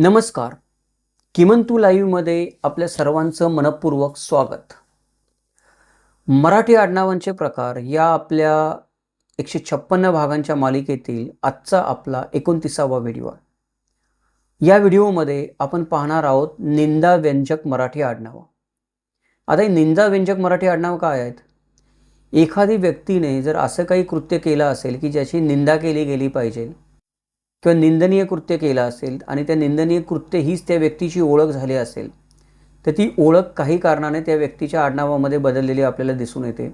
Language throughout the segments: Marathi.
नमस्कार. किमंतू लाईव्हमध्ये आपल्या सर्वांचं मनपूर्वक स्वागत. मराठी आडनावांचे प्रकार या आपल्या एकशे छप्पन्न भागांच्या मालिकेतील आजचा आपला एकोणतीसावा व्हिडिओ. आहे या व्हिडिओमध्ये आपण पाहणार आहोत निंदा व्यंजक मराठी आडनावं. आता हे निंदा व्यंजक मराठी आडनावं काय आहेत? एखादी व्यक्तीने जर असं काही कृत्य केलं असेल की ज्याची निंदा केली गेली पाहिजे किंवा निंदनीय कृत्य केलं असेल आणि त्या निंदनीय कृत्य हीच त्या व्यक्तीची ओळख झाली असेल तर ती ओळख काही कारणाने त्या व्यक्तीच्या आडनावामध्ये बदललेली आपल्याला दिसून येते.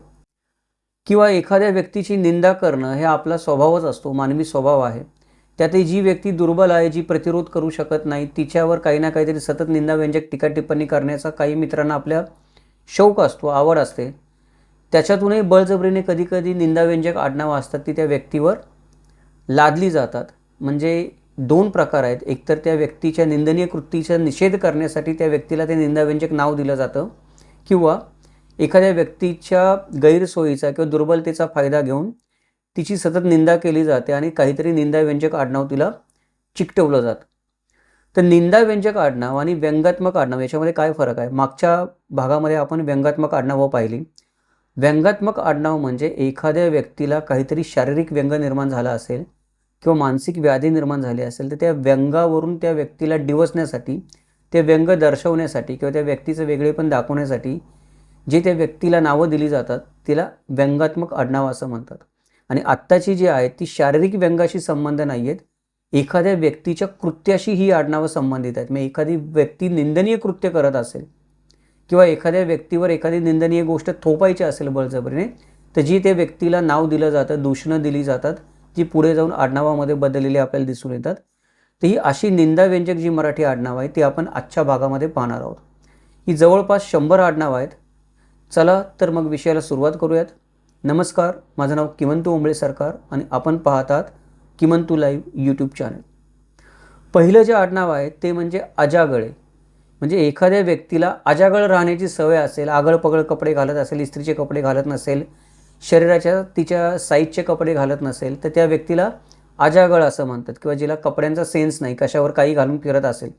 किंवा एखाद्या व्यक्तीची निंदा करणं हे आपला स्वभावच असतो मानवी स्वभाव आहे. त्यातही जी व्यक्ती दुर्बल आहे जी प्रतिरोध करू शकत नाही तिच्यावर काही ना काहीतरी सतत निंदाव्यंजक टीका टिप्पणी करण्याचा काही मित्रांना आपल्या शौक असतो आवड असते. त्याच्यातूनही बळजबरीने कधीकधी निंदाव्यंजक आडनावं असतात ती त्या व्यक्तीवर लादली जातात. म्हणजे दोन प्रकार आहेत. एकतर त्या व्यक्तीच्या निंदनीय कृतीचा निषेध करण्यासाठी त्या व्यक्तीला ते निंदाव्यंजक नाव दिलं जातं. किंवा एखाद्या व्यक्तीच्या गैरसोयीचा किंवा दुर्बलतेचा फायदा घेऊन तिची सतत निंदा केली जाते आणि काहीतरी निंदाव्यंजक आडनाव तिला चिकटवलं जातं. तर निंदाव्यंजक आडनाव आणि व्यंगात्मक आडनाव याच्यामध्ये काय फरक आहे? मागच्या भागामध्ये आपण व्यंगात्मक आडनावं पाहिली. व्यंगात्मक आडनाव म्हणजे एखाद्या व्यक्तीला काहीतरी शारीरिक व्यंग निर्माण झाला असेल किंवा मानसिक व्याधी निर्माण झाली असेल तर त्या व्यंगावरून त्या व्यक्तीला डिवसण्यासाठी ते व्यंग दर्शवण्यासाठी किंवा त्या व्यक्तीचं वेगळेपण दाखवण्यासाठी जे त्या व्यक्तीला नावं दिली जातात तिला व्यंगात्मक आडनाव असं म्हणतात. आणि आत्ताची जी आहेत ती शारीरिक व्यंगाशी संबंध नाही आहेत एखाद्या व्यक्तीच्या कृत्याशी ही आडनावं संबंधित आहेत. मग एखादी व्यक्ती निंदनीय कृत्य करत असेल किंवा एखाद्या व्यक्तीवर एखादी निंदनीय गोष्ट थोपायची असेल बळजबरीने तर जी त्या व्यक्तीला नाव दिलं जातं दूषणं दिली जातात जी पुढे जाऊन आडनावामध्ये बदललेली आपल्याला दिसून येतात तर ही अशी निंदाव्यंजक जी मराठी आडनावं आहे ती आपण आजच्या भागामध्ये पाहणार आहोत. ही जवळपास शंभर आडनावं आहेत. चला तर मग विषयाला सुरुवात करूयात. नमस्कार माझं नाव किमंतू ओंबळे सरकार आणि आपण पाहतात किमंतू लाईव्ह यूट्यूब चॅनल पहिलं जे आडनाव आहे ते म्हणजे अजागळे. म्हणजे एखाद्या व्यक्तीला अजागळ राहण्याची सवय असेल आगळ पगळ कपडे घालत असेल इस्त्रीचे कपडे घालत नसेल शरीराच्या तिच्या साईजचे कपडे घालत नसेल तर त्या व्यक्तीला अजागळ असं म्हणतात किंवा जिला कपड्यांचा सेन्स नाही कशावर काही घालून फिरत असेल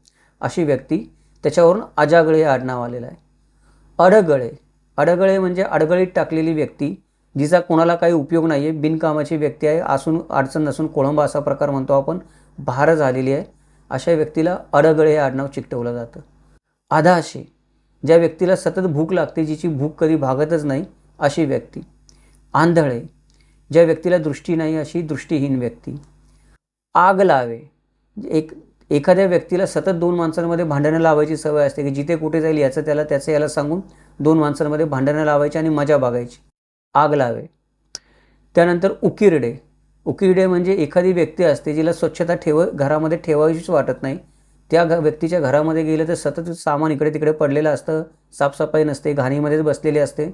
अशी व्यक्ती त्याच्यावरून अजागळे हे आडनाव आलेलं आहे. अडगळे अडगळे म्हणजे अडगळीत टाकलेली व्यक्ती जिचा कोणाला काही उपयोग नाही आहे बिनकामाची व्यक्ती आहे असून अडचण नसून कोळंबा असा प्रकार म्हणतो आपण भार झालेली आहे अशा व्यक्तीला अडगळे हे आडनाव चिकटवलं जातं. आधाशे ज्या व्यक्तीला सतत भूक लागते जिची भूक कधी भागतच नाही अशी व्यक्ती. आंधळे. ज्या व्यक्तीला दृष्टी नाही अशी दृष्टीहीन व्यक्ती. आग लावे. एक एखाद्या व्यक्तीला सतत दोन माणसांमध्ये भांडणं लावायची सवय असते की जिथे कुठे जाईल याचं त्याला त्याचं याला सांगून दोन माणसांमध्ये भांडणं लावायची आणि मजा बघायची. आग लावे. त्यानंतर उकिरडे. उकिरडे म्हणजे एखादी व्यक्ती असते जिला स्वच्छता ठेव घरामध्ये ठेवायचीच वाटत नाही. त्या घ व्यक्तीच्या घरामध्ये गेलं तर सतत सामान इकडे तिकडे पडलेलं असतं साफसफाई नसते घाणीमध्येच बसलेली असते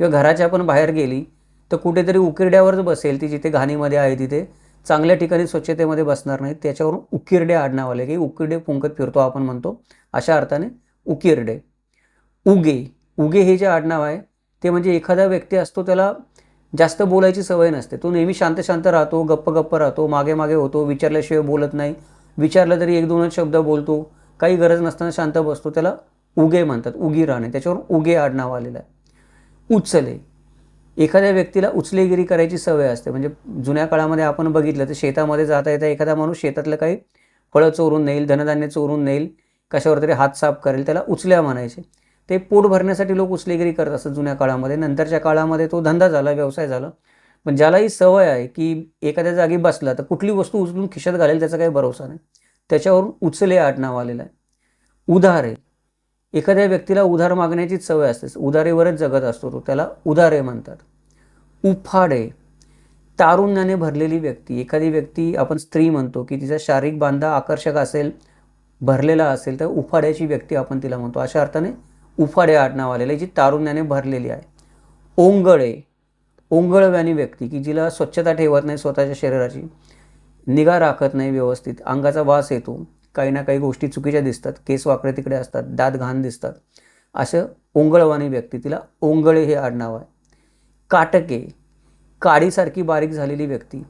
किंवा घराच्या पण बाहेर गेली तर कुठेतरी उकिरड्यावरच बसेल ती जिथे घाणीमध्ये आहे तिथे. चांगल्या ठिकाणी स्वच्छतेमध्ये बसणार नाही त्याच्यावरून उकिरडे आडनाव आले की उकिरडे फुंकत फिरतो आपण म्हणतो अशा अर्थाने उकिरडे. उगे. उगे हे जे आडनाव आहे ते म्हणजे एखादा व्यक्ती असतो त्याला जास्त बोलायची सवय नसते. तो नेहमी शांत शांत राहतो गप्प गप्प राहतो मागे मागे होतो विचारल्याशिवाय बोलत नाही. विचारलं तरी एक दोनच शब्द बोलतो काही गरज नसताना शांत बसतो त्याला उगे म्हणतात उगी राहणे. त्याच्यावर उगे आडनाव आलेलं आहे. उचले. एखाद्या व्यक्तीला उचलेगिरी करायची सवय असते. म्हणजे जुन्या काळामध्ये आपण बघितलं तर शेतामध्ये जाता येता एखादा माणूस शेतातलं काही फळं चोरून नेईल धनधान्य चोरून नेईल कशावर तरी हात साफ करेल त्याला उचल्या म्हणायचे. ते पोट भरण्यासाठी लोक उचलेगिरी करत असतात जुन्या काळामध्ये. नंतरच्या काळामध्ये तो धंदा झाला व्यवसाय झाला. पण ज्याला ही सवय आहे की एखाद्या जागी बसला तर कुठली वस्तू उचलून खिशात घालेल त्याचा काही भरोसा नाही. त्याच्यावरून उचले आडनाव आलेलं आहे. उधारे एखाद्या व्यक्तीला उधार मागण्याचीच सवय असते उधारेवरच जगत असतो तो त्याला उधारे म्हणतात. उफाडे तारुण्याने भरलेली व्यक्ती एखादी व्यक्ती आपण स्त्री म्हणतो की तिचा शारीरिक बांधा आकर्षक असेल भरलेला असेल तर उफाड्याची व्यक्ती आपण तिला म्हणतो. अशा अर्थाने उफाडे आडनाव आलेले जी तारुण्याने भरलेली आहे. ओंगळे ओंगळव्यानी व्यक्ती की जिला स्वच्छता ठेवत नाही स्वतःच्या शरीराची निगा राखत नाही व्यवस्थित अंगाचा वास येतो काही ना काही गोष्टी चुकीच्या दिसतात. केस वाकडे तिकडे असतात दात घाण दिसतात. असं ओंगळवाणी व्यक्ती तिला ओंगळे हे आडनाव आहे. काटके काडीसारखी बारीक झालेली व्यक्ती.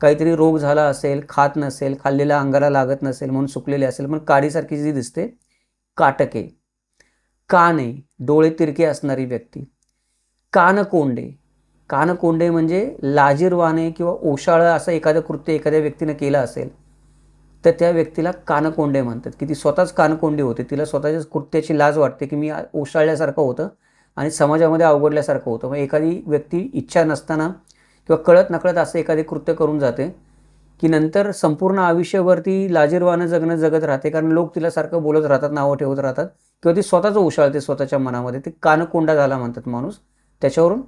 काहीतरी रोग झाला असेल खात नसेल खाल्लेल्या अंगाला लागत नसेल म्हणून सुकलेले असेल पण काडीसारखी जी दिसते काटके. काने डोळे तिरके असणारी व्यक्ती. कानकोंडे कानकोंडे म्हणजे लाजीरवाने किंवा ओशाळं असं एखादं कृत्य एखाद्या व्यक्तीनं केलं असेल तर त्या व्यक्तीला कानकोंडे म्हणतात. की ती स्वतःच कानकोंडी होते. तिला स्वतःच्याच कृत्याची लाज वाटते की मी ओसाळल्यासारखं होतं आणि समाजामध्ये अवघडल्यासारखं होतं. मग एखादी व्यक्ती इच्छा नसताना किंवा कळत नकळत असं एखादे कृत्य करून जाते की नंतर संपूर्ण आयुष्यभर ती लाजीरवानं जगणं जगत राहते. कारण लोक तिला सारखं बोलत राहतात नावं ठेवत राहतात. किंवा ती स्वतःच उशाळते स्वतःच्या मनामध्ये. ते कानकोंडा झाला म्हणतात माणूस. त्याच्यावरून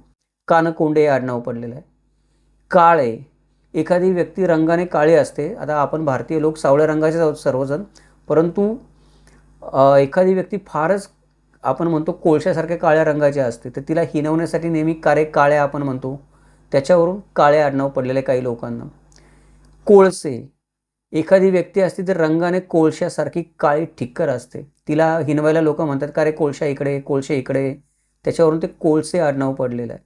कानकोंडे हे आडनाव पडलेलं आहे. काळे. एखादी व्यक्ती रंगाने काळे असते. आता आपण भारतीय लोक सावळ्या रंगाचे आहोत सर्वजण. परंतु एखादी व्यक्ती फारच आपण म्हणतो कोळशासारख्या काळ्या रंगाची असते. तर तिला हिनवण्यासाठी नेहमी कारे काळ्या आपण म्हणतो. त्याच्यावरून काळे आडनाव पडलेले काही लोकांना. कोळसे. एखादी व्यक्ती असते तर रंगाने कोळशासारखी काळी ठिक्कर असते. तिला हिनवायला लोक म्हणतात का रे कोळशा इकडे कोळशे इकडे. त्याच्यावरून ते कोळसे आडनाव पडलेलं आहे.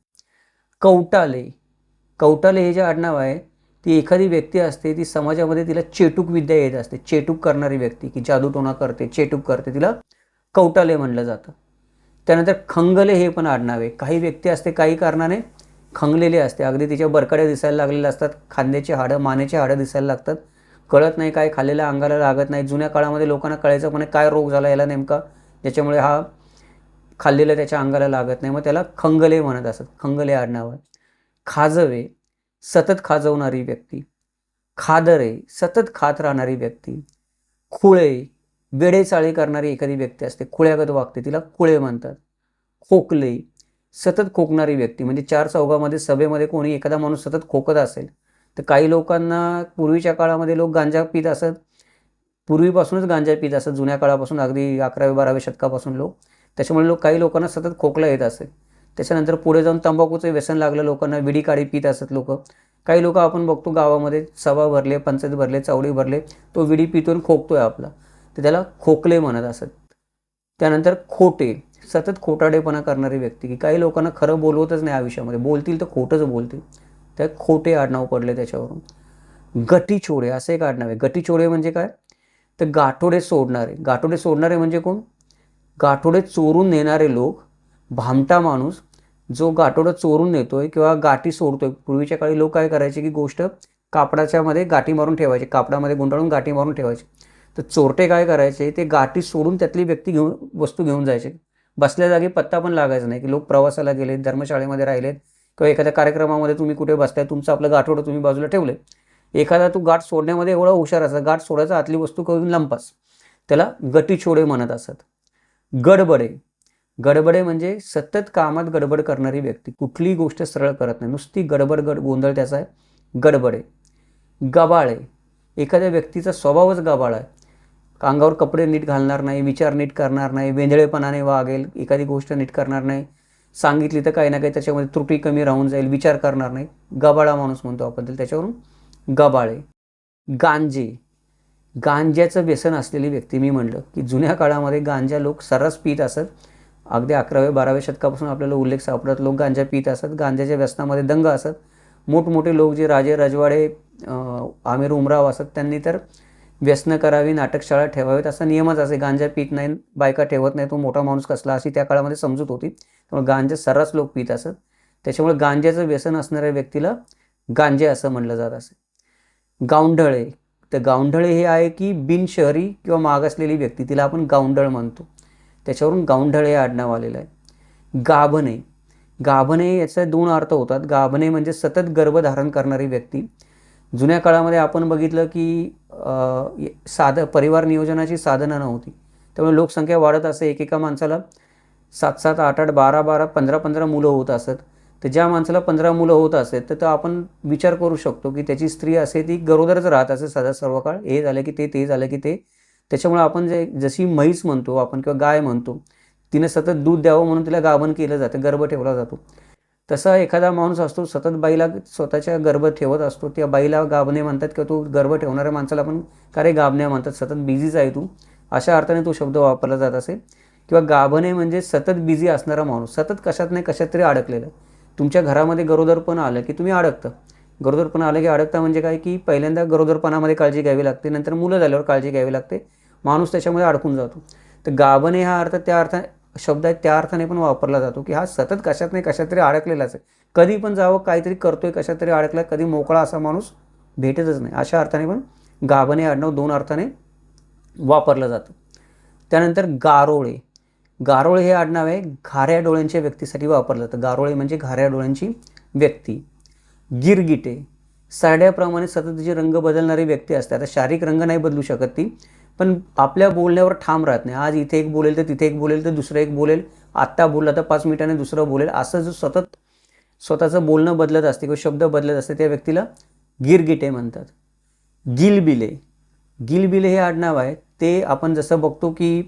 कवटाले. कवटाले हे जे आडनाव आहे ती एखादी व्यक्ती असते ती समाजामध्ये तिला चेटूक विद्या येत असते. चेटूक करणारी व्यक्ती की जादूटोणा करते चेटूक करते. तिला कवटाले म्हणलं जातं. त्यानंतर खंगले हे पण आडनाव. आहे काही व्यक्ती असते काही कारणाने खंगलेले असते. अगदी तिच्या बरकड्या दिसायला लागलेल्या असतात. खांद्याची हाडं मानेची हाडं दिसायला लागतात. कळत नाही काय खाल्लेल्या अंगाला लागत नाही. जुन्या काळामध्ये लोकांना कळायचं पण काय रोग झाला याला नेमका. ज्याच्यामुळे हा खाल्लेलं त्याच्या अंगाला लागत नाही. मग त्याला खंगले म्हणत असत खंगले आडनाव आहे. खाजवे सतत खाजवणारी व्यक्ती खादरे सतत खात राहणारी व्यक्ती खुळे वेडेचाळी करणारी एखादी व्यक्ती असते खुळ्यागत वागते तिला खुळे म्हणतात. खोकले सतत खोकणारी व्यक्ती म्हणजे चार चौघामध्ये सभेमध्ये कोणी एखादा माणूस सतत खोकत असेल तर काही लोकांना पूर्वीच्या काळामध्ये लोक गांजा पित असत. पूर्वीपासूनच गांजा पित असत जुन्या काळापासून अगदी अकराव्या बाराव्या शतकापासून लोक. त्याच्यामुळे लोक काही लोकांना सतत खोकला येत असेल त्याच्यानंतर पुढे जाऊन तंबाखूचं व्यसन लागलं लोकांना विडी काडी पित असत लोक. काही लोक आपण बघतो गावामध्ये सभा भरले पंचायत भरले चावडी भरले तो विडी पितून खोकतोय आपला. तर त्याला खोकले म्हणत असत. त्यानंतर खोटे सतत खोटाडेपणा करणारी व्यक्ती की काही लोकांना खरं बोलवतच नाही आयुष्यामध्ये. बोलतील तर खोटंच बोलतील. त्या खोटे आडनाव पडले त्याच्यावरून. गटीचोडे असं एक आडनाव आहे. गटीचोडे म्हणजे काय? तर गाठोडे सोडणारे. गाठोडे सोडणारे म्हणजे कोण? गाठोडे चोरून नेणारे लोक भामटा माणूस जो गाठोडं चोरून नेतोय किंवा गाठी सोडतोय. पूर्वीच्या काळी लोक काय करायचे की गोष्ट कापडाच्या मध्ये गाठी मारून ठेवायची कापडामध्ये गुंडाळून गाठी मारून ठेवायचे. तर चोरटे काय करायचे ते गाठी सोडून त्यातली व्यक्ती घेऊन वस्तू घेऊन जायचे. बसल्या जागी पत्ता पण लागायचा नाही की लोक प्रवासाला गेलेत धर्मशाळेमध्ये राहिलेत किंवा एखाद्या कार्यक्रमामध्ये तुम्ही कुठे बसताय तुमचं आपलं गाठोडं तुम्ही बाजूला ठेवले एखादा तू गाठ सोडण्यामध्ये एवढा हुशार असा गाठ सोडायचा आतली वस्तू करून लंपास. त्याला गटीछोडे म्हणत असत. गडबडे. गडबडे म्हणजे सतत कामात गडबड करणारी व्यक्ती. कुठलीही गोष्ट सरळ करत नाही. नुसती गडबड गड गोंधळ त्याचा आहे. गडबडे. गबाळे. एखाद्या व्यक्तीचा स्वभावच गबाळ आहे. अंगावर कपडे नीट घालणार नाही विचार नीट करणार नाही वेंधळेपणाने वागेल एखादी गोष्ट नीट करणार नाही सांगितली तर काही ना काही त्याच्यामध्ये त्रुटी कमी राहून जाईल विचार करणार नाही. गबाळा माणूस म्हणतो आपण त्याच्यावरून गबाळे. गांजे. गांज्याचं व्यसन असलेली व्यक्ती मी म्हणलं की जुन्या काळामध्ये गांजा लोक सर्रास पीत असत. अगदी अकराव्या बाराव्या शतकापासून आपल्याला उल्लेख सापडत लोक गांजा पित असत गांजाच्या व्यसनामध्ये दंग असत. मोठमोठे लोक जे राजे रजवाडे आमिर उमराव असत त्यांनी तर व्यसन करावी नाटकशाळा ठेवावीत असा नियमच असे गांजा पित नाही बायका ठेवत नाही तो मोठा माणूस कसला अशी त्या काळामध्ये समजूत होती. त्यामुळे गांजा सर्रास लोक पित असत. त्याच्यामुळे गांज्याचं व्यसन असणाऱ्या व्यक्तीला गांजे असं म्हणलं जात असे. गावंढळे तर गावंढळे हे आहे की बिनशहरी किंवा मागासलेली व्यक्ती तिला आपण गावंढळ म्हणतो. त्याच्यावरून गावंढळ हे आडनाव आलेलं आहे. गाभणे. गाभणे याचे दोन अर्थ होतात. गाभणे म्हणजे सतत गर्भधारण करणारी व्यक्ती. जुन्या काळामध्ये आपण बघितलं की साधं परिवार नियोजनाची साधनं नव्हती. त्यामुळे लोकसंख्या वाढत असे एकेका माणसाला सात सात आठ आठ बारा बारा पंधरा पंधरा मुलं होत असत. तर ज्या माणसाला पंधरा मुलं होत असेल तर आपण विचार करू शकतो की त्याची स्त्री असे ती गरोदरच राहत असे सदा सर्व काळ हे झालं की ते ते झालं की ते. त्याच्यामुळे आपण जे जशी म्हैस म्हणतो आपण किंवा गाय म्हणतो तिने सतत दूध द्यावं म्हणून तिला गाभण केलं जातं गर्भ ठेवला जातो. तसा एखादा माणूस असतो सतत बाईला स्वतःच्या गर्भ ठेवत असतो त्या बाईला गाभणे म्हणतात किंवा तो गर्भ ठेवणाऱ्या माणसाला पण कारे गाभण्या म्हणतात सतत बिझीच आहे तू. अशा अर्थाने तो शब्द वापरला जात असेल किंवा गाभणे म्हणजे सतत बिझी असणारा माणूस सतत कशात नाही कशात तरी अडकलेलं. तुमच्या घरामध्ये गरोदर पण आलं की तुम्ही अडकतं. गरोदरपणा आलं की अडकता म्हणजे काय? की पहिल्यांदा गरोदरपणामध्ये काळजी घ्यावी लागते नंतर मुलं झाल्यावर काळजी घ्यावी लागते. माणूस त्याच्यामध्ये अडकून जातो. तर गाभणे हा अर्थ त्या अर्थ शब्द आहे त्या अर्थाने पण वापरला जातो की हा सतत कशात नाही कशात तरी अडकलेलाच आहे. कधी पण जावं काहीतरी करतोय कशात तरी अडकला कधी मोकळा असा माणूस भेटतच नाही. अशा अर्थाने पण गाभणे आडनाव दोन अर्थाने वापरलं जातं. त्यानंतर गारोळे. गारोळे हे आडनाव आहे घाऱ्या डोळ्यांच्या व्यक्तीसाठी वापरलं जातं. गारोळे म्हणजे घाऱ्या डोळ्यांची व्यक्ती. गिरगिटे. साड्याप्रमाणे सतत जे रंग बदलणारी व्यक्ती असते आता शारीरिक रंग नाही बदलू शकत ती पण आपल्या बोलण्यावर ठाम राहत नाही. आज इथे एक बोलेल तर तिथे एक बोलेल तर दुसरं एक बोलेल आत्ता बोलला तर पाच मिनिटाने दुसरं बोलेल. असं जो सतत स्वतःचं बोलणं बदलत असते किंवा शब्द बदलत असते त्या व्यक्तीला गिरगिटे म्हणतात. गिलबिले. गिलबिले हे आडनाव आहे. ते आपण जसं बघतो की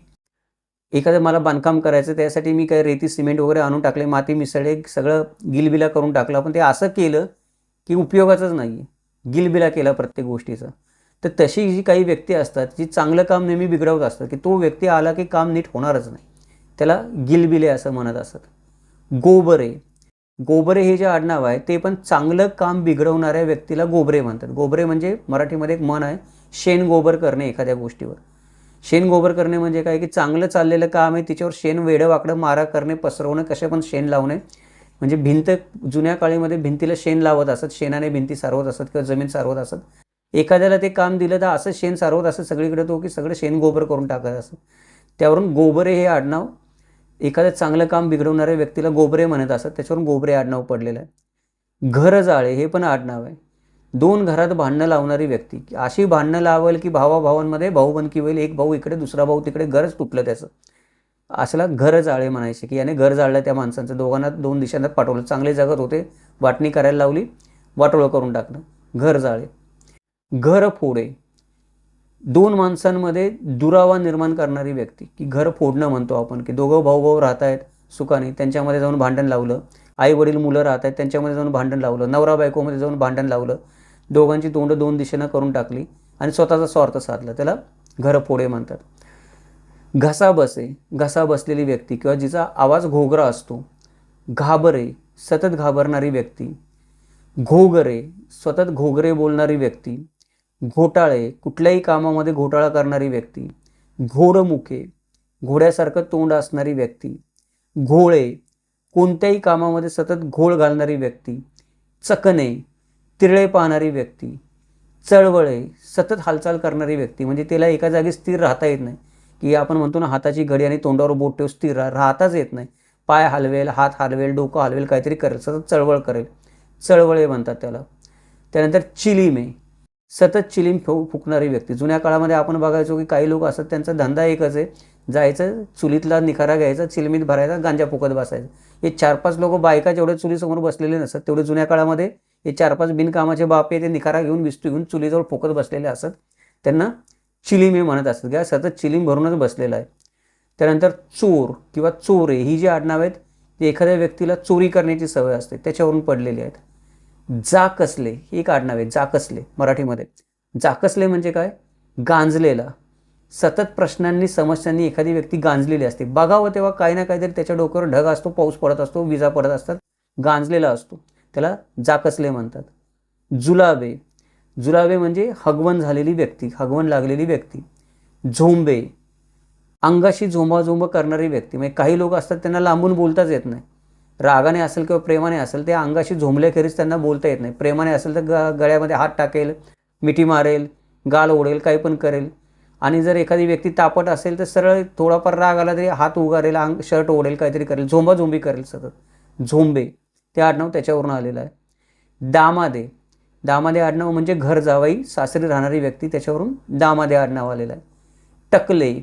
एखादं मला बांधकाम करायचं त्यासाठी मी काही रेती सिमेंट वगैरे आणून टाकले माती मिसळले सगळं गिलबिला करून टाकलं. पण ते असं केलं की उपयोगाचंच नाही आहे गिलबिला केला प्रत्येक गोष्टीचा. तर तशी जी काही व्यक्ती असतात जी चांगलं काम नेहमी बिघडवत असतात की तो व्यक्ती आला की काम नीट होणारच नाही. त्याला गिलबिले असं म्हणत असतात गोबरे. गोबरे हे जे आडनाव आहे ते पण चांगलं काम बिघडवणाऱ्या व्यक्तीला गोबरे म्हणतात. गोबरे म्हणजे मराठीमध्ये एक मन आहे शेण गोबर करणे एखाद्या गोष्टीवर. शेण गोबर करणे म्हणजे काय? की चांगलं चाललेलं काम आहे तिच्यावर शेण वेडं वाकडं मारा करणे पसरवणं कसे पण शेण लावणे म्हणजे भिंत जुन्या काळीमध्ये भिंतीला शेण लावत असत शेणाने भिंती सारवत असत किंवा जमीन सारवत असत. एखाद्याला ते काम दिलं तर असं शेण सारवत असत सगळीकडे तो की सगळं शेण गोबर करून टाकत असत. त्यावरून गोबरे हे आडनाव एखादं चांगलं काम बिघडवणाऱ्या व्यक्तीला गोबरे म्हणत असत त्याच्यावरून गोबरे आडनाव पडलेलं आहे. घर जाळे हे पण आडनाव आहे. दोन घरात भांडणं लावणारी व्यक्ती अशी भांडणं लावेल की भावाभावांमध्ये भाऊबंदकी होईल एक भाऊ इकडे दुसरा भाऊ तिकडे घरच तुटलं त्याचं. असला घर जाळे म्हणायचे की याने घर जाळलं त्या माणसांचं. दोघांना दोन दिशांना पाठवलं. चांगले जगत होते. वाटणी करायला लावली. वाटोळं करून टाकलं. घर जाळे. घर फोडे. दोन माणसांमध्ये दुरावा निर्माण करणारी व्यक्ती की घर फोडणं म्हणतो आपण की दोघं भाऊ भाऊ राहत आहेत सुखाने. त्यांच्यामध्ये जाऊन भांडण लावलं. आई वडील मुलं राहत आहेत त्यांच्यामध्ये जाऊन भांडण लावलं. नवरा बायकोमध्ये जाऊन भांडण लावलं. दोघांची तोंड दोन दिशेनं करून टाकली आणि स्वतःचा स्वार्थ साधला. त्याला घर फोडे म्हणतात. घसा बसे घसा बसलेली व्यक्ती किंवा जिचा आवाज घोगरा असतो घाबरे सतत घाबरणारी व्यक्ती घोगरे सतत घोगरे बोलणारी व्यक्ती घोटाळे कुठल्याही कामामध्ये घोटाळा करणारी व्यक्ती घोडमुखे घोड्यासारखं तोंड असणारी व्यक्ती घोळे कोणत्याही कामामध्ये सतत घोळ घालणारी व्यक्ती चकणे तिरळे पाहणारी व्यक्ती चळवळे सतत हालचाल करणारी व्यक्ती म्हणजे त्याला एका जागी स्थिर राहता येत नाही. की आपण म्हणतो ना हाताची घडी आणि तोंडावर बोट ठेव स्थिर राहताच येत नाही. पाय हलवेल हात हलवेल डोकं हलवेल काहीतरी करेल सतत चळवळ करेल. चळवळे म्हणतात त्याला. त्यानंतर चिलिमे. सतत चिलीम फु फुकणारी व्यक्ती. जुन्या काळामध्ये आपण बघायचो की काही लोक असतात त्यांचा धंदा एकच आहे. जायचं चुलीतला निखारा घ्यायचा चिलमीत भरायचा गांजा फुकत बसायचं. हे चार पाच लोक बायका जेवढे चुलीसमोर बसलेले नसतात तेवढे जुन्या काळामध्ये हे चार पाच बिनकामाचे बापे ते निखारा घेऊन विस्तू घेऊन चुलीजवळ फुकत बसलेले असत. त्यांना चिलीमे म्हणत असतात किंवा सतत चिलीम भरूनच बसलेला आहे. त्यानंतर चोर किंवा चोरे ही जी आडनाव आहेत ती एखाद्या व्यक्तीला चोरी करण्याची सवय असते त्याच्यावरून पडलेली आहेत. जाकसले ही एक आडनाव आहे जाकसले मराठीमध्ये. जाकसले म्हणजे काय? गांजलेला. सतत प्रश्नांनी समस्यांनी एखादी व्यक्ती गांजलेली असते. बघावं तेव्हा काही ना काहीतरी त्याच्या डोक्यावर ढग असतो पाऊस पडत असतो विजा पडत असतात गांजलेला असतो. त्याला जाकसले म्हणतात. जुलाबे जुलाबे म्हणजे हगवण झालेली व्यक्ती हगवण लागलेली व्यक्ती झोंबे अंगाशी झोंबाझोंब करणारी व्यक्ती. म्हणजे काही लोक असतात त्यांना लांबून बोलताच येत नाही. रागाने असेल किंवा प्रेमाने असेल ते अंगाशी झोंबल्याखेरीज त्यांना बोलता येत नाही. प्रेमाने असेल तर ग गळ्यामध्ये हात टाकेल मिठी मारेल गाल ओढेल काही पण करेल. आणि जर एखादी व्यक्ती तापट असेल तर सरळ थोडाफार राग आला तरी हात उगारेल अंग शर्ट ओढेल काहीतरी करेल झोंबाझोंबी करेल सतत. झोंबे. ते आडनाव त्याच्यावरून आलेलं आहे. दामादे. दामादे आडनाव म्हणजे घर जावाई सासरी राहणारी व्यक्ती त्याच्यावरून दामादे आडनाव आलेलं आहे. टकले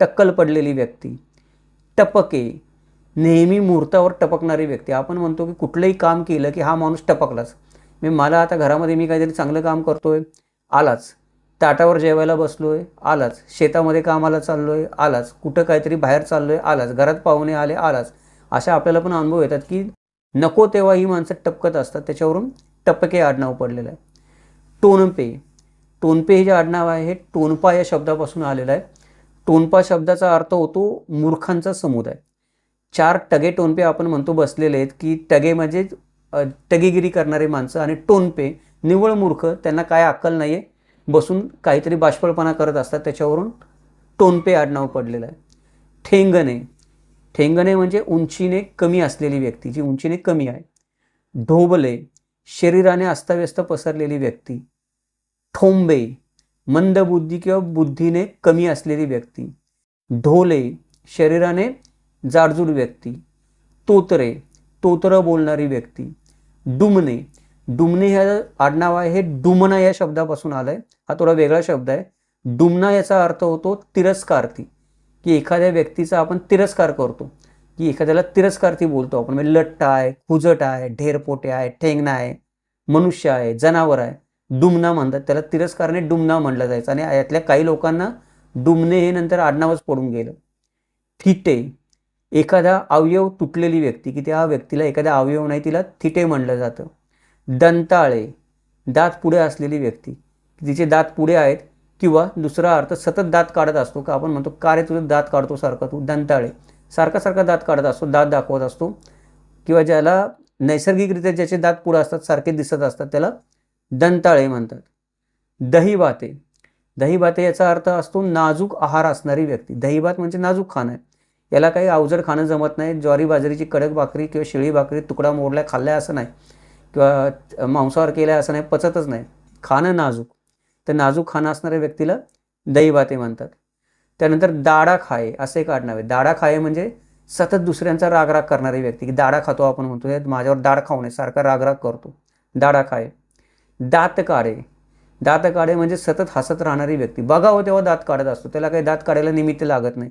टक्कल पडलेली व्यक्ती. टपके नेहमी मुहूर्तावर टपकणारी व्यक्ती. आपण म्हणतो की कुठलंही काम केलं की हा माणूस टपकलाच. मी मला आता घरामध्ये मी काहीतरी चांगलं काम करतो आहे आलाच. ताटावर जेवायला बसलो आहे आलाच. शेतामध्ये कामाला चाललो आहे आलाच. कुठं काहीतरी बाहेर चाललो आहे आलाच. घरात पाहुणे आले आलाच. अशा आपल्याला पण अनुभव येतात की नको तेव्हा ही माणसं टपकत असतात त्याच्यावरून टपके आडनाव पडलेलं आहे. टोनपे. टोनपे हे जे आडनाव आहे हे टोनपा या शब्दापासून आलेलं आहे. टोनपा शब्दाचा अर्थ होतो मूर्खांचा समुदाय. चार टगे टोनपे आपण म्हणतो बसलेले आहेत की टगे म्हणजे टगेगिरी करणारे माणसं आणि टोनपे निव्वळ मूर्ख त्यांना काय अक्कल नाही आहे बसून काहीतरी बाष्पळपणा करत असतात त्याच्यावरून टोनपे आडनाव पडलेलं आहे. ठेंगणे. ठेंगणे म्हणजे उंचीने कमी असलेली व्यक्ती जी उंचीने कमी आहे. ढोबले. शरीराने अस्ताव्यस्त पसरलेली व्यक्ती ठोंबे मंदबुद्धी किंवा बुद्धीने कमी असलेली व्यक्ती ढोले शरीराने जाडजूड व्यक्ती तोतरे तोतरं बोलणारी व्यक्ती डुमणे. डुमणे ह्या आडनाव आहे हे डुमना या शब्दापासून आलं आहे हा थोडा वेगळा शब्द आहे. डुमना याचा अर्थ होतो तिरस्कारती की एखाद्या व्यक्तीचा आपण तिरस्कार करतो. की एखाद्याला तिरस्कार ती बोलतो आपण. म्हणजे लट्ट आहे खुजट आहे ढेरपोटे आहे ठेंगणा आहे मनुष्य आहे जनावर आहे डुमना म्हणतात. त्याला तिरस्कारने डुमना म्हणलं जायचं आणि यातल्या काही लोकांना डुमणे हे नंतर आडनावच पडून गेलं. थिटे. एखादा अवयव तुटलेली व्यक्ती की त्या व्यक्तीला एखादा अवयव नाही तिला थिटे म्हणलं जातं. दंताळे. दात पुढे असलेली व्यक्ती. तिचे दात पुढे आहेत किंवा दुसरा अर्थ सतत दात काढत असतो का आपण म्हणतो का रे तुझं दात काढतो सारखा तू? दंताळे. सारखा सारखा दात काढत असतो दात दाखवत असतो. किंवा ज्याला नैसर्गिकरित्या ज्याचे दात पुढं असतात सारखे दिसत असतात त्याला दंताळे म्हणतात. दहीभाते दहीभाते याचा अर्थ असतो नाजूक आहार असणारी व्यक्ती. दहीभात म्हणजे नाजूक खाणं आहे. याला काही अवजड खाणं जमत नाही. ज्वारी बाजरीची कडक भाकरी किंवा शिळी भाकरी तुकडा मोडल्या खाल्ल्या असं नाही. किंवा मांसाहार केल्या असं नाही पचतच नाही. खाणं नाजूक. तर नाजूक खाणं असणाऱ्या व्यक्तीला दहीभाते म्हणतात. त्यानंतर दाडा खाये असं एक आडनाव आहे. दाडा खाये म्हणजे सतत दुसऱ्यांचा रागराग करणारी व्यक्ती. की दाडा खातो आपण म्हणतो "हे माझ्यावर दाड खाऊ नये सारखा रागराग करतो. दाडा खाये दात काढे. दात काढे म्हणजे सतत हसत राहणारी व्यक्ती. बघावं तेव्हा दात काढत असतो. त्याला काही दात काढायला निमित्त लागत नाही.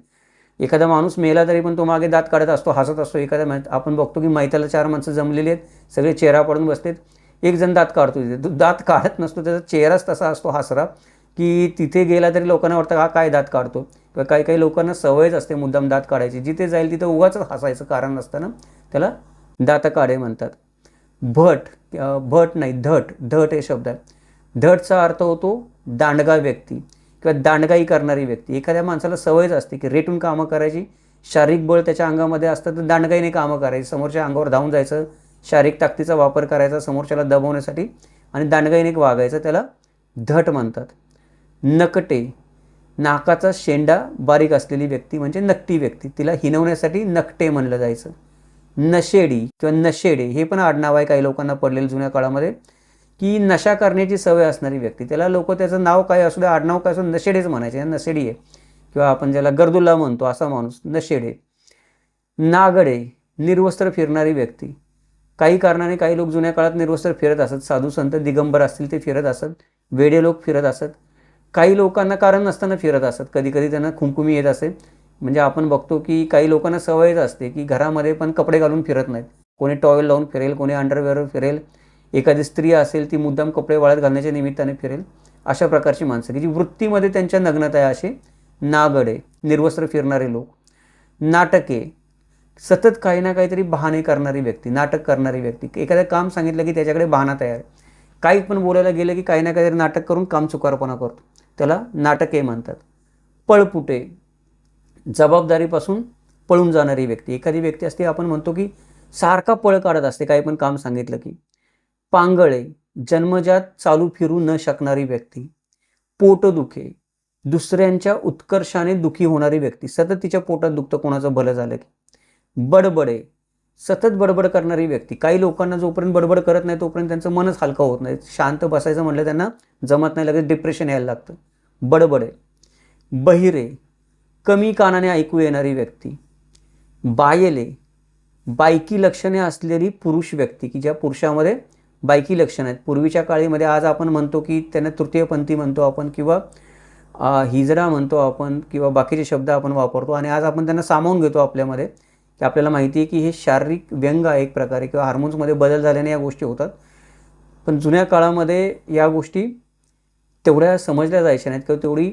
एखादा माणूस मेला तरी पण तो मागे दात काढत असतो हसत असतो. एखाद्या आपण बघतो की मैताला चार माणसं जमलेली आहेत सगळे चेहरा पडून बसलेत. एक जण दात काढतो तिथे तो दात काढत नसतो त्याचा चेहराच तसा असतो हसरा. की तिथे गेला तरी लोकांना वाटतं हा काय दात काढतो? किंवा काही काही लोकांना सवयच असते मुद्दाम दात काढायची. जिथे जाईल तिथे उगाच हसायचं कारण नसताना त्याला दात काढे म्हणतात. भट भट नाही धट. धट हे शब्द आहे. धटचा अर्थ होतो दांडगा व्यक्ती किंवा दांडगाई करणारी व्यक्ती. एखाद्या माणसाला सवयच असते की रेटून कामं करायची. शारीरिक बळ त्याच्या अंगामध्ये असतं तर दांडगाईने कामं करायची. समोरच्या अंगावर धावून जायचं. शारीरिक ताकदीचा वापर करायचा समोरच्याला दबवण्यासाठी आणि दांडगाईने वागायचं त्याला धट म्हणतात. नकटे नाकाचा शेंडा बारीक असलेली व्यक्ती म्हणजे नकटी व्यक्ती. तिला हिनवण्यासाठी नकटे म्हणलं जायचं. नशेडी किंवा नशेडे हे पण आडनाव आहे काही लोकांना पडलेलं जुन्या काळामध्ये की नशा करण्याची सवय असणारी व्यक्ती. त्याला लोक त्याचं नाव काय असू दे आडनाव काय असू नशेडेच म्हणायचे. नशेडी आहे. किंवा आपण ज्याला गर्दुल्ला म्हणतो असा माणूस नशेडे. नागडे निर्वस्त्र फिरणारी व्यक्ती. काही कारणाने काही लोक जुन्या काळात निर्वस्त्र फिरत असत. साधू संत दिगंबर असतील ते फिरत असत. वेडे लोक फिरत असत. काही लोकांना कारण नसताना फिरत असत. कधी कधी त्यांना खुमखुमी येत असते म्हणजे आपण बघतो की काही लोकांना सवयच असते की घरामध्ये पण कपडे घालून फिरत नाहीत. कोणी टॉवेल लावून फिरेल कोणी अंडरवेअर फिरेल. एखादी स्त्री असेल ती मुद्दाम कपडे वाळत घालण्याच्या निमित्ताने फिरेल. अशा प्रकारची माणसं की जी वृत्तीमध्ये त्यांच्या नग्नता आहे असे. नागडे निर्वस्त्र फिरणारे लोक. नाटके. सतत काही ना काहीतरी बहाणे करणारी व्यक्ती नाटक करणारी व्यक्ती. एखादं काम सांगितलं की त्याच्याकडे बहाणा तयार आहे. काही पण बोलायला गेलं की काही ना काहीतरी नाटक करून काम चुकारपणा करतो. त्याला नाटके म्हणतात. पळपुटे. जबाबदारीपासून पळून जाणारी व्यक्ती. एखादी व्यक्ती असते आपण म्हणतो की सारखा पळ काढत असते काही पण काम सांगितलं की. पांगळे. जन्मजात चालू फिरू न शकणारी व्यक्ती. पोटदुखे दुसऱ्यांच्या उत्कर्षाने दुखी होणारी व्यक्ती. सतत तिच्या पोटात दुखतं कोणाचं भलं झालं की. बडबडे. सतत बडबड करणारी व्यक्ती. काही लोकांना जोपर्यंत बडबड करत नाही तोपर्यंत त्यांचं मनच हलकं होत नाही. शांत बसायचं म्हटलं त्यांना जमत नाही लगेच डिप्रेशन यायला लागतं. बडबड आहे. बहिरे कमी कानाने ऐकू येणारी व्यक्ती. बायले बायकी लक्षणे असलेली पुरुष व्यक्ती की ज्या पुरुषामध्ये बायकी लक्षणं आहेत. पूर्वीच्या काळीमध्ये आज आपण म्हणतो की त्यांना तृतीयपंथी म्हणतो आपण किंवा हिजरा हिजडा म्हणतो आपण किंवा बाकीचे शब्द आपण वापरतो. आणि आज आपण त्यांना सामावून घेतो आपल्यामध्ये. की आपल्याला माहिती आहे की हे शारीरिक व्यंग आहे एक प्रकारे किंवा हार्मोन्समध्ये बदल झाल्याने या गोष्टी होतात. पण जुन्या काळामध्ये या गोष्टी तेवढ्या समजल्या जायच्या नाहीत किंवा तेवढी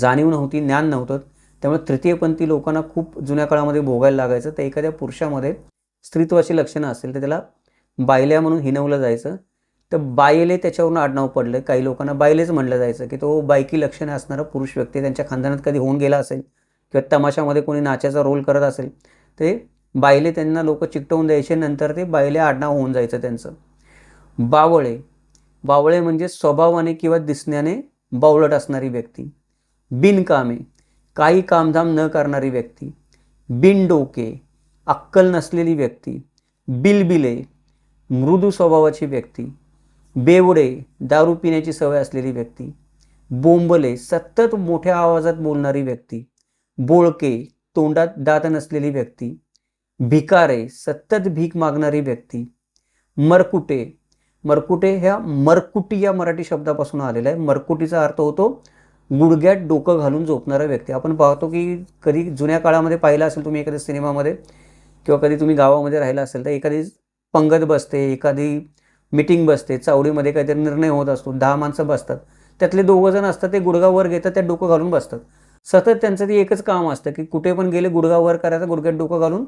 जाणीव नव्हती ज्ञान नव्हतं. त्यामुळे तृतीयपंथी लोकांना खूप जुन्या काळामध्ये भोगायला लागायचं. तर एखाद्या पुरुषामध्ये स्त्रीत्वाची लक्षणं असेल तर त्याला बायल्या म्हणून हिनवलं जायचं. तर बायले त्याच्यावरून आडनाव पडलं. काही लोकांना बायलेच म्हणलं जायचं की तो बायकी लक्षणे असणारा पुरुष व्यक्ती त्यांच्या खानदानात कधी होऊन गेला असेल. किंवा तमाशामध्ये कोणी नाचाचा रोल करत असेल ते बायले त्यांना लोक चिकटवून द्यायचे नंतर ते बायले आडनाव होऊन जायचं त्यांचं. बावळे. बावळे म्हणजे स्वभावाने किंवा दिसण्याने बावळट असणारी व्यक्ती. बिनकामे. काही कामधाम न करणारी व्यक्ती. बिनडोके. अक्कल नसलेली व्यक्ती. बिलबिले. मृदू स्वभावाची व्यक्ती. बेवडे. दारू पिण्याची सवय असलेली व्यक्ती. बोंबले. सतत मोठ्या आवाजात बोलणारी व्यक्ती. बोळके तोंडात दात नसलेली व्यक्ती भिकारे सतत भीक मागणारी व्यक्ती मरकुटे. मरकुटे ह्या मरकुटी या मराठी शब्दापासून आलेला आहे. मरकुटीचा अर्थ होतो गुडघ्यात डोकं घालून झोपणारा व्यक्ती. आपण पाहतो की कधी जुन्या काळामध्ये पाहिलं असेल तुम्ही एखाद्या सिनेमामध्ये किंवा कधी तुम्ही गावामध्ये राहिला असेल तर एखादी पंगत बसते एखादी मिटिंग बसते चावडीमध्ये काहीतरी निर्णय होत असतो दहा माणसं बसतात. त्यातले दोघं जण असतात ते गुडघा वर घेतात त्या डोकं घालून बसतात. सतत त्यांचं ते एकच काम असतं की कुठे पण गेले गुडघा वर करायचं गुडघ्यात डोकं घालून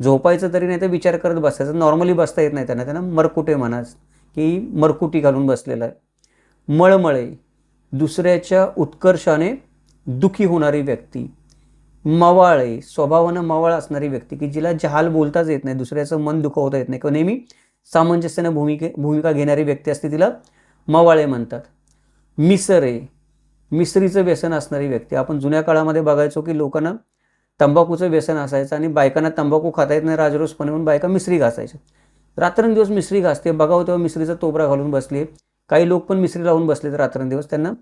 झोपायचं तरी नाही तर विचार करत बसायचं. नॉर्मली बसता येत नाही त्यांना. त्यांना मरकुटे म्हणाच की मरकुटी घालून बसलेला आहे. मळमळे दुसऱ्याच्या उत्कर्षाने दुखी होणारी व्यक्ती. मवाळे स्वभावानं मवाळ असणारी व्यक्ती की जिला जहाल बोलताच येत नाही दुसऱ्याचं मन दुखवता येत नाही. किंवा नेहमी सामंजस्यानं भूमिके भूमिका घेणारी व्यक्ती असते तिला मवाळे म्हणतात. मिसरे मिसरीचं व्यसन असणारी व्यक्ती. आपण जुन्या काळामध्ये बघायचो की लोकांना तंबाखूचं व्यसन असायचं आणि बायकांना तंबाखू खाता येत नाही. राजरोसपणे म्हणून बायका मिसरी घासायच्या. रात्रंदिवस मिसरी घासते. बघावं तेव्हा मिसरीचा तोबरा घालून बसली. काही लोक पण मिसरी लावून बसले तर रात्रंदिवस. त्यांना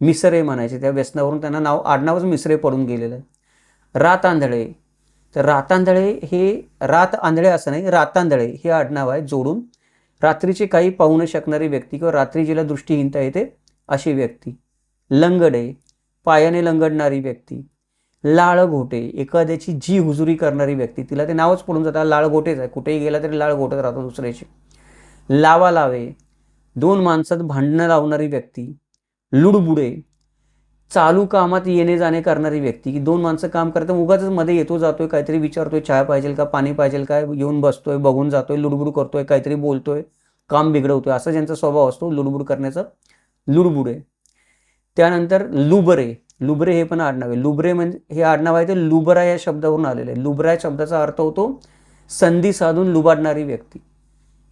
मिसरे म्हणायचे. त्या व्यसनावरून त्यांना नाव आडनावच मिसरे पडून गेलेलं आहे. रात आंधळे. तर रातांधळे हे रात आंधळे असं नाही रातांधळे हे आडनाव आहे जोडून रात्रीचे काही पाहू न शकणारी व्यक्ती किंवा रात्री जिला दृष्टीहीनता येते अशी व्यक्ती. लंगडे पायाने लंगडणारी व्यक्ती लाळघोटे एखाद्याची जी हुजुरी करणारी व्यक्ती तिला ते नावच पडून जातं. लाळघोटेच आहे. कुठेही गेला तरी लाळ घोटत राहतो दुसऱ्याची लावा लावे दोन माणसात भांडणं लावणारी व्यक्ती लुडबुडे चालू कामात येणे जाणे करणारी व्यक्ती की दोन माणसं काम करतात उगाच मध्ये येतो जातोय काहीतरी विचारतोय चहा पाहिजे का पाणी पाहिजे का येऊन बसतोय बघून जातोय लुडबुड करतोय काहीतरी बोलतोय काम बिघडवतोय. असा ज्यांचा स्वभाव असतो लुडबुड करण्याचा लुडबुडे. त्यानंतर लुबरे. लुबरे हे पण आडनाव आहे. लुबरे म्हणजे हे आडनाव आहे ते लुबरा या शब्दावरून आलेलं आहे. लुबरा या शब्दाचा अर्थ होतो संधी साधून लुबाडणारी व्यक्ती.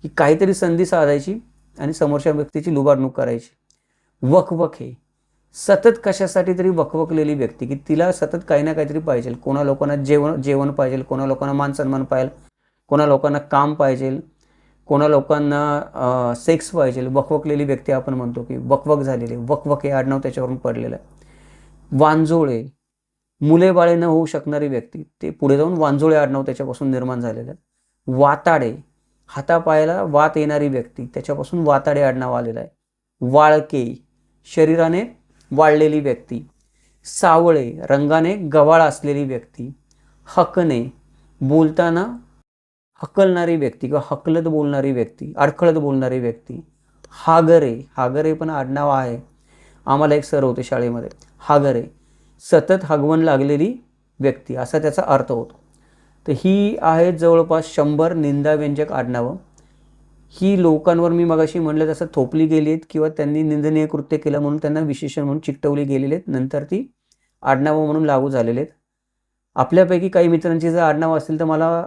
की काहीतरी संधी साधायची आणि समोरच्या व्यक्तीची लुबाडणूक करायची. वकवके सतत कशासाठी तरी वकवकलेली व्यक्ती की तिला सतत काही ना काहीतरी पाहिजे कोणा लोकांना जेवण जेवण पाहिजे कोणा लोकांना मान सन्मान पाहिजे कोणा लोकांना काम पाहिजे कोणा लोकांना सेक्स पाहिजे वकवकलेली व्यक्ती आपण म्हणतो की वकवक झालेली वकवक हे आडनाव त्याच्यावरून पडलेलं आहे. वांजोळे मुले बाळे न होऊ शकणारी व्यक्ती ते पुढे जाऊन वांजोळे आडनाव त्याच्यापासून निर्माण झालेलं आहे. वाताडे हातापायाला वात येणारी व्यक्ती त्याच्यापासून वाताडे आडनाव आलेलं आहे. वाळके शरीराने वाळलेली व्यक्ती. सावळे रंगाने गवाळ असलेली व्यक्ती. हकने बोलताना हकलणारी व्यक्ती किंवा हकलत बोलणारी व्यक्ती अडखळत बोलणारी व्यक्ती हागरे हागरे पण आडनाव आहे आम्हाला एक सर होते शाळेमध्ये. हागरे सतत हागवण लागलेली व्यक्ती असा त्याचा अर्थ होतो. तर ही आहेत जवळपास शंभर निंदाव्यंजक आडनावं. ही लोकांवर मी मगाशी म्हणलं तसं थोपली गेली आहेत किंवा त्यांनी निंदनीय कृत्य केलं म्हणून त्यांना विशेषण म्हणून चिकटवली गेलेली आहेत नंतर ती आडनावं म्हणून लागू झालेले आहेत आपल्यापैकी काही मित्रांची जर आडनावं असतील तर मला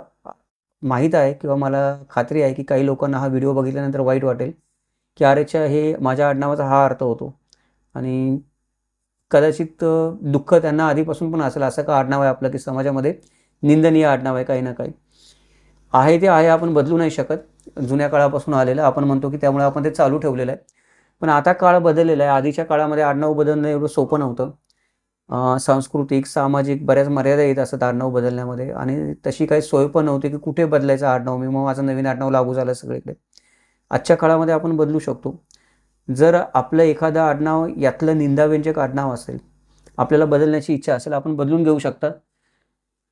माहीत आहे किंवा मला खात्री आहे की काही लोकांना हा व्हिडिओ बघितल्यानंतर वाईट वाटेल की अरेच्या हे माझ्या आडनावाचा हा अर्थ होतो. आणि कदाचित दुःख त्यांना आधीपासून पण असेल असं का आडनाव आहे आपलं की समाजामध्ये निंदनीय आडनाव आहे काही ना काही. आहे ते आहे आपण बदलू नाही शकत. जुन्या काळापासून आलेलं आपण म्हणतो की त्यामुळे आपण ते चालू ठेवलेलं आहे. पण आता काळ बदललेला आहे. आधीच्या काळामध्ये आडनाव बदलणं एवढं सोपं नव्हतं. सांस्कृतिक सामाजिक बऱ्याच मर्यादा येत असतात आडनाव बदलण्यामध्ये. आणि तशी काही सोय पण नव्हती की कुठे बदलायचं आडनाव. मी मग माझं नवीन आडनाव लागू झालं सगळीकडे. आजच्या काळामध्ये आपण बदलू शकतो. जर आपलं एखादं आडनाव यातलं निंदाव्यंजक आडनाव असेल आपल्याला बदलण्याची इच्छा असेल आपण बदलून घेऊ शकता.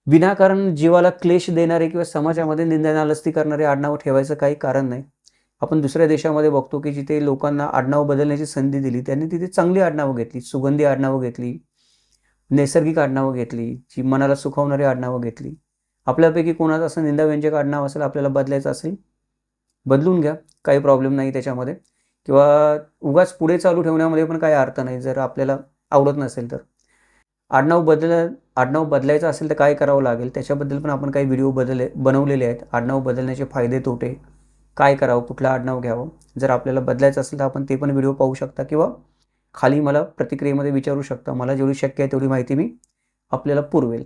विनाकारण जीवाला क्लेश देणारे किंवा समाजामध्ये निंदनालस्ती करणारे आडनाव ठेवायचं काही कारण नाही. आपण दुसऱ्या देशामध्ये बघतो की जिथे लोकांना आडनाव बदलण्याची संधी दिली त्यांनी तिथे चांगली आडनावं घेतली सुगंधी आडनावं घेतली नैसर्गिक आडनावं घेतली जी मनाला सुखावणारी आडनावं घेतली. आपल्यापैकी कोणाचं असं निंदाव्यंजक आडनाव असेल आपल्याला बदलायचं असेल? बदलून घ्या काही प्रॉब्लेम नाही त्याच्यामध्ये. किंवा उगाच पुढे चालू ठेवण्यामध्ये पण काही अर्थ नाही जर आपल्याला आवडत नसेल तर. आडनाव बदल आडनाव बदलायचं असेल तर काय करावं लागेल? त्याच्याबद्दल पण आपण काही व्हिडिओ बदलले बनवलेले आहेत. आडनाव बदलण्याचे फायदे तोटे. काय करावं? कुठलं आडनाव घ्यावं? जर आपल्याला बदलायचं असेल तर आपण ते पण व्हिडिओ पाहू शकता. किंवा खाली मला प्रतिक्रियेमध्ये विचारू शकता. मला जेवढी शक्य आहे तेवढी माहिती मी आपल्याला पुरवेल.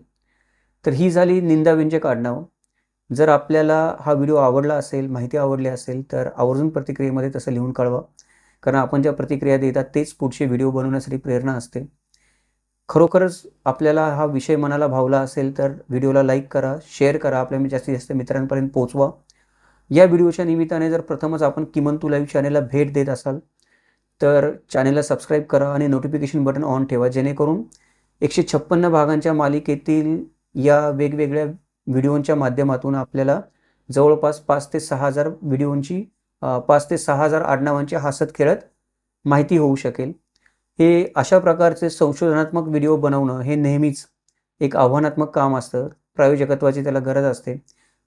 तर ही झाली निंदाविंजक आडनावं. जर आपल्याला हा व्हिडिओ आवडला असेल माहिती आवडली असेल तर आवर्जून प्रतिक्रियेमध्ये तसं लिहून कळवा कारण आपण ज्या प्रतिक्रिया देतात तेच पुढचे व्हिडिओ बनवण्यासाठी प्रेरणा असते. खरोखरच आपल्याला हा विषय मनाला भावला असेल तर व्हिडिओला लाईक करा शेअर करा. आपल्या जास्तीत जास्त मित्रांपर्यंत पोचवा या व्हिडिओच्या निमित्ताने जर प्रथमच आपण किमंतू लाईव्ह चॅनेलला भेट देत असाल तर चॅनेलला सबस्क्राईब करा आणि नोटिफिकेशन बटन ऑन ठेवा जेणेकरून एकशे छप्पन्न भागांच्या मालिकेतील या वेगवेगळ्या व्हिडिओंच्या माध्यमातून आपल्याला जवळपास पाच ते सहा हजार व्हिडिओंची पाच ते सहा हजार आडनावांची हसत खेळत माहिती होऊ शकेल. हे अशा प्रकारचे संशोधनात्मक व्हिडिओ बनवणं हे नेहमीच एक आव्हानात्मक काम असतं. प्रायोजकत्वाची त्याला गरज असते.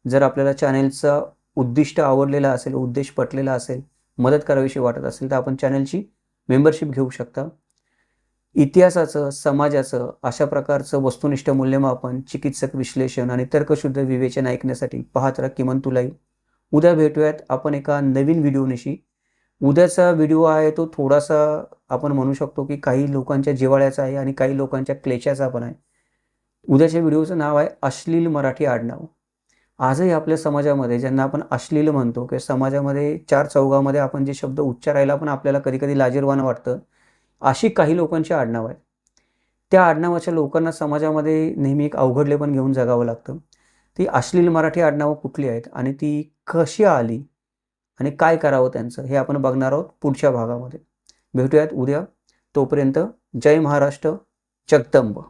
जर आपल्याला चॅनेलचा उद्दिष्ट आवडलेला असेल उद्देश पटलेला असेल मदत करावीशी वाटत असेल तर आपण चॅनलची मेंबरशिप घेऊ शकता. इतिहासाचं समाजाचं अशा प्रकारचं वस्तुनिष्ठ मूल्यमापन चिकित्सक विश्लेषण आणि तर्कशुद्ध विवेचन ऐकण्यासाठी पाहत राहा किमान तुलाही उद्या भेटूयात आपण एका नवीन व्हिडिओनिशी. उद्याचा व्हिडिओ आहे तो थोडासा आपण म्हणू शकतो की काही लोकांच्या जिवाळ्याचा आहे आणि काही लोकांच्या क्लेशाचा पण आहे. उद्याच्या व्हिडिओचं नाव आहे अश्लील मराठी आडनाव. आजही आपल्या समाजामध्ये ज्यांना आपण अश्लील म्हणतो किंवा समाजामध्ये चार चौघामध्ये आपण जे शब्द उच्चारायला पण आपल्याला कधी कधी लाजीरवान वाटतं अशी काही लोकांची आडनाव आहेत. त्या आडनावाच्या लोकांना समाजामध्ये नेहमी एक अवघडले पण घेऊन जगावं लागतं. ती अश्लील मराठी आडनावं कुठली आहेत आणि ती कशी आली आणि काय करावं त्यांचं हे आपण बघणार आहोत पुढच्या भागामध्ये. भेटूयात उद्या. तोपर्यंत जय महाराष्ट्र जगदंब.